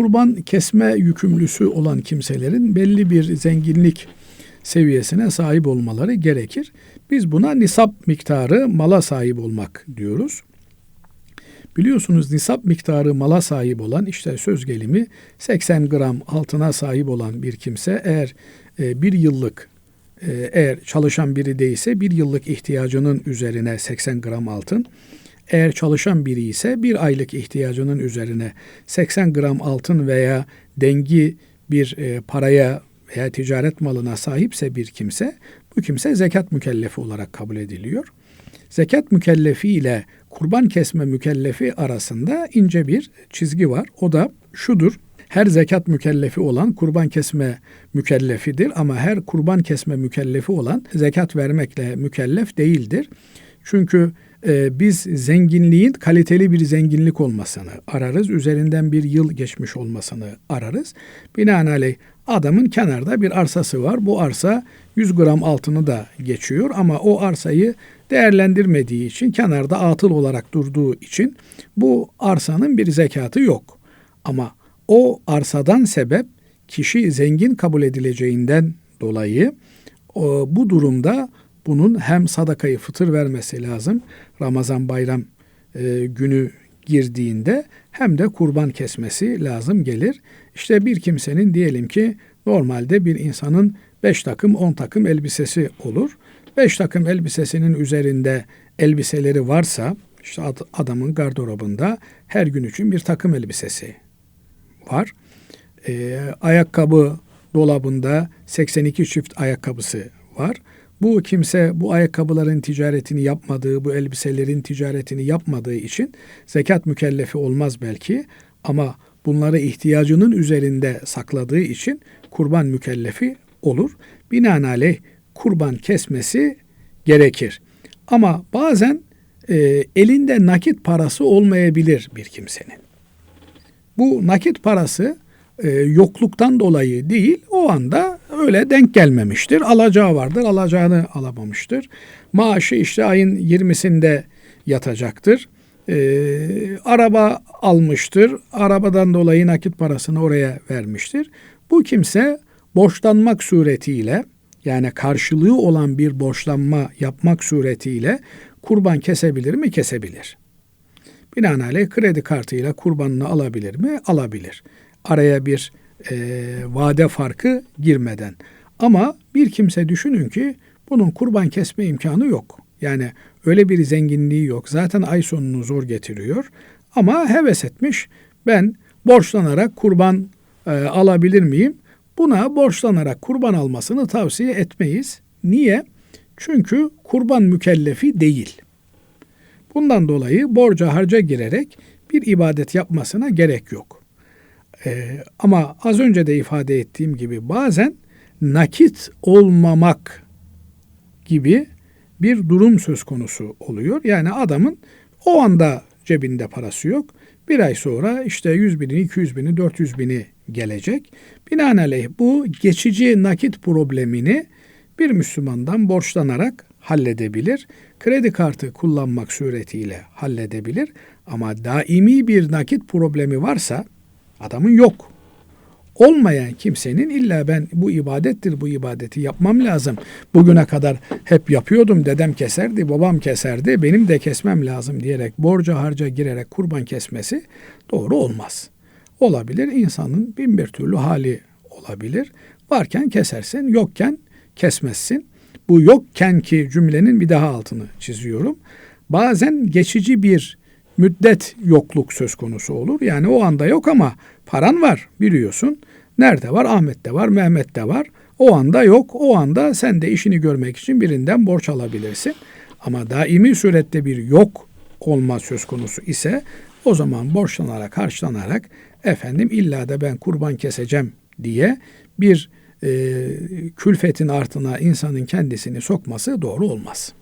kurban kesme yükümlüsü olan kimselerin belli bir zenginlik seviyesine sahip olmaları gerekir. Biz buna nisap miktarı mala sahip olmak diyoruz. Biliyorsunuz nisap miktarı mala sahip olan işte söz gelimi 80 gram altına sahip olan bir kimse eğer e, bir yıllık e, eğer çalışan biri değilse bir yıllık ihtiyacının üzerine 80 gram altın eğer çalışan biri ise bir aylık ihtiyacının üzerine 80 gram altın veya dengi bir e, paraya veya ticaret malına sahipse bir kimse bu kimse zekat mükellefi olarak kabul ediliyor. Zekat mükellefi ile kurban kesme mükellefi arasında ince bir çizgi var. O da şudur. Her zekat mükellefi olan kurban kesme mükellefidir ama her kurban kesme mükellefi olan zekat vermekle mükellef değildir. Çünkü e, biz zenginliğin kaliteli bir zenginlik olmasını ararız. Üzerinden bir yıl geçmiş olmasını ararız. Binaenaleyh adamın kenarda bir arsası var. Bu arsa 100 gram altını da geçiyor ama o arsayı değerlendirmediği için kenarda atıl olarak durduğu için bu arsanın bir zekatı yok. Ama o arsadan sebep kişi zengin kabul edileceğinden dolayı bu durumda bunun hem sadakayı fıtır vermesi lazım Ramazan bayram e, günü girdiğinde hem de kurban kesmesi lazım gelir. İşte bir kimsenin diyelim ki normalde bir insanın 5 takım 10 takım elbisesi olur. 5 takım elbisesinin üzerinde elbiseleri varsa işte adamın gardırobunda her gün için bir takım elbisesi var. Ee, ayakkabı dolabında 82 çift ayakkabısı var. Bu kimse bu ayakkabıların ticaretini yapmadığı, bu elbiselerin ticaretini yapmadığı için zekat mükellefi olmaz belki ama bunları ihtiyacının üzerinde sakladığı için kurban mükellefi olur. Binaenaleyh kurban kesmesi gerekir. Ama bazen e, elinde nakit parası olmayabilir bir kimsenin. Bu nakit parası e, yokluktan dolayı değil, o anda öyle denk gelmemiştir. Alacağı vardır, alacağını alamamıştır. Maaşı işte ayın 20'sinde yatacaktır. E, araba almıştır, arabadan dolayı nakit parasını oraya vermiştir. Bu kimse borçlanmak suretiyle yani karşılığı olan bir borçlanma yapmak suretiyle kurban kesebilir mi? Kesebilir. Binaenaleyh kredi kartıyla kurbanını alabilir mi? Alabilir. Araya bir e, vade farkı girmeden. Ama bir kimse düşünün ki bunun kurban kesme imkanı yok. Yani öyle bir zenginliği yok. Zaten ay sonunu zor getiriyor. Ama heves etmiş. Ben borçlanarak kurban e, alabilir miyim? Buna borçlanarak kurban almasını tavsiye etmeyiz. Niye? Çünkü kurban mükellefi değil. Bundan dolayı borca harca girerek bir ibadet yapmasına gerek yok. Ee, ama az önce de ifade ettiğim gibi bazen nakit olmamak gibi bir durum söz konusu oluyor. Yani adamın o anda cebinde parası yok. Bir ay sonra işte 100 bini, 200 bini, 400 bini gelecek. Binaenaleyh bu geçici nakit problemini bir Müslümandan borçlanarak halledebilir. Kredi kartı kullanmak suretiyle halledebilir. Ama daimi bir nakit problemi varsa adamın yok. Olmayan kimsenin illa ben bu ibadettir bu ibadeti yapmam lazım. Bugüne kadar hep yapıyordum dedem keserdi babam keserdi benim de kesmem lazım diyerek borca harca girerek kurban kesmesi doğru olmaz. Olabilir insanın bin bir türlü hali olabilir. Varken kesersin yokken kesmezsin. Bu yokken ki cümlenin bir daha altını çiziyorum. Bazen geçici bir müddet yokluk söz konusu olur. Yani o anda yok ama paran var biliyorsun. Nerede var? Ahmet'te var, Mehmet'te var. O anda yok. O anda sen de işini görmek için birinden borç alabilirsin. Ama daimi surette bir yok olma söz konusu ise o zaman borçlanarak, harçlanarak efendim illa da ben kurban keseceğim diye bir e, külfetin artına insanın kendisini sokması doğru olmaz.